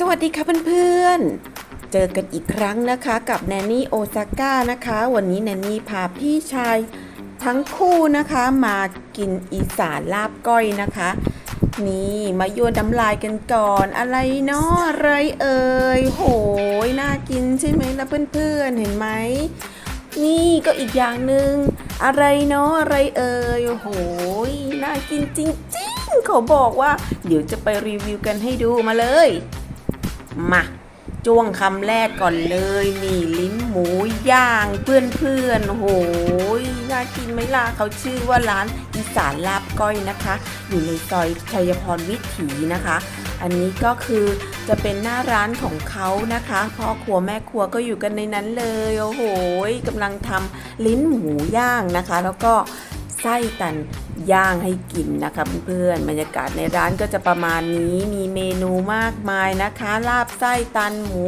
สวัสดีค่ะเพื่อนๆ เจอกันอีกครั้งนะคะกับแนนนี่โอซาก้านะคะ วันนี้แนนนี่พาพี่ชายทั้งคู่นะคะมากินอีสานลาบก้อยนะคะ นี่มาโยนน้ำลายกันก่อนอะไรเนาะอะไรเอ่ยโหยน่ากินใช่ไหมล่ะเพื่อนๆ เห็นไหมนี่ก็อีกอย่างหนึ่งอะไรเนาะอะไรเอ่ยโอ้โหยน่ากินจริงๆเขาบอกว่า เดี๋ยวจะไปรีวิวกันให้ดูมาเลย มาจ้วงคำแรกก่อนเลยนี่ลิ้นหมูย่างเพื่อนๆโอ้โหยน่ากินไหมล่ะเขาชื่อว่าร้านอีสานลาบก้อยนะคะ อยู่ในซอยชัยพรวิถีนะคะ อันนี้ก็คือจะเป็นหน้าร้านของเขานะคะพ่อครัวแม่ครัวก็อยู่กันในนั้นเลยโอ้โหยกำลังทำลิ้นหมูย่างนะคะ แล้วก็ไส้ตัน ย่างให้กินนะคะเพื่อนๆบรรยากาศในร้านก็จะประมาณนี้มีเมนูมากมายนะคะ ลาบไส้ตันหมู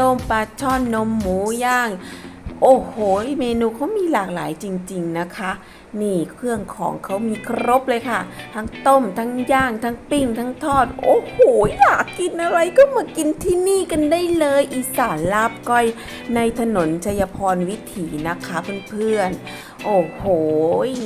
ต้มปลาช่อนนมหมูย่าง โอ้โห เมนูเขามีหลากหลายจริง ๆนะคะ นี่เครื่องของเขามีครบเลยค่ะ ทั้งต้ม ทั้งย่าง ทั้งปิ้ง ทั้งทอด โอ้โห อยากกินอะไรก็มากินที่นี่กันได้เลย อีสานลาบก้อย ในถนนชัยพรวิถีนะคะเพื่อนๆ โอ้โห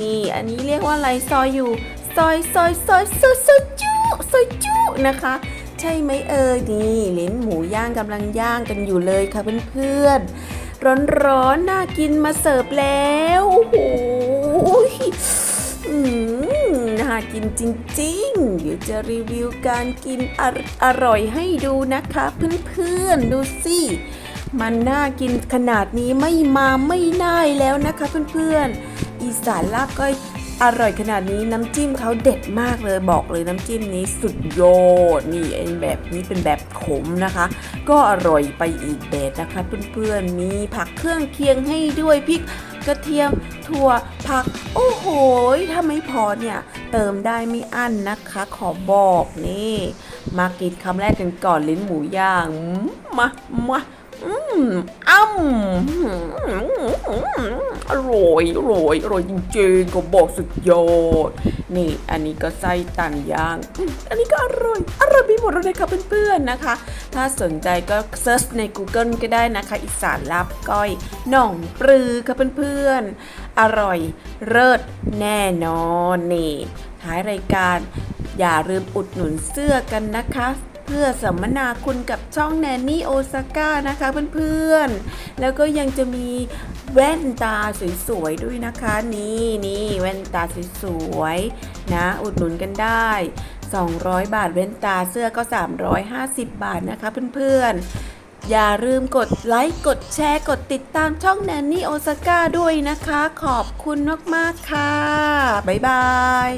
นี่ อันนี้เรียกว่าอะไรซอยอยู่ ซอยซอยซอยซอยซอยจุซอยจุนะคะใช่ไหมเอ่ยนี่ลิ้นหมูย่างกำลังย่างกันอยู่เลยค่ะเพื่อนๆ ร้อนๆน่ากินมาเสิร์ฟแล้วโอ้โหน่ากินจริงๆ เดี๋ยวจะรีวิวการกินอรอร่อยให้ดูนะคะเพื่อนๆ ดูสิมันน่ากินขนาดนี้ไม่มาไม่ได้แล้วนะคะเพื่อนๆ อีสานลาบก้อย อร่อยขนาดนี้น้ำจิ้มเขาเด็ดมากเลยบอกเลยน้ำจิ้มนี้สุดยอดนี่แบบนี้เป็นแบบขมนะคะ ก็อร่อยไปอีกแบบนะคะเพื่อนๆมีผักเครื่องเคียงให้ด้วยพริกกระเทียมถั่วผัก โอ้โหถ้าไม่พอเนี่ยเติมได้ไม่อั้นนะคะ ขอบอกนี่ มากินคำแรกกันก่อนลิ้นหมูย่างมามา อืมอ้ำอร่อยอร่อยอร่อยจริงๆก็บอกสุดยอด นี่อันนี้ก็ไส้ตันย่าง อันนี้ก็อร่อย อร่อยไปหมดเลยค่ะเพื่อนๆนะคะ ถ้าสนใจก็เซิร์ชใน Google ก็ได้นะคะ อีสานลาบก้อยหน่องปลือค่ะเพื่อนๆ อร่อยเลิศแน่นอนนี่ท้ายรายการอย่าลืมอุดหนุนเสื้อกันนะคะ เพื่อสัมมนาคุณกับช่องแนนนี่โอซาก้านะคะเพื่อนๆ แล้วก็ยังจะมีแว่นตาสวยๆด้วยนะคะ นี่นี่แว่นตาสวยๆนะ อุดหนุนกันได้ 200 บาทแว่นตาเสื้อก็ 350 บาทนะคะเพื่อนๆ อย่าลืมกดไลค์กดแชร์กดติดตามช่องแนนนี่โอซาก้าด้วยนะคะ ขอบคุณมากๆค่ะ บ๊ายบาย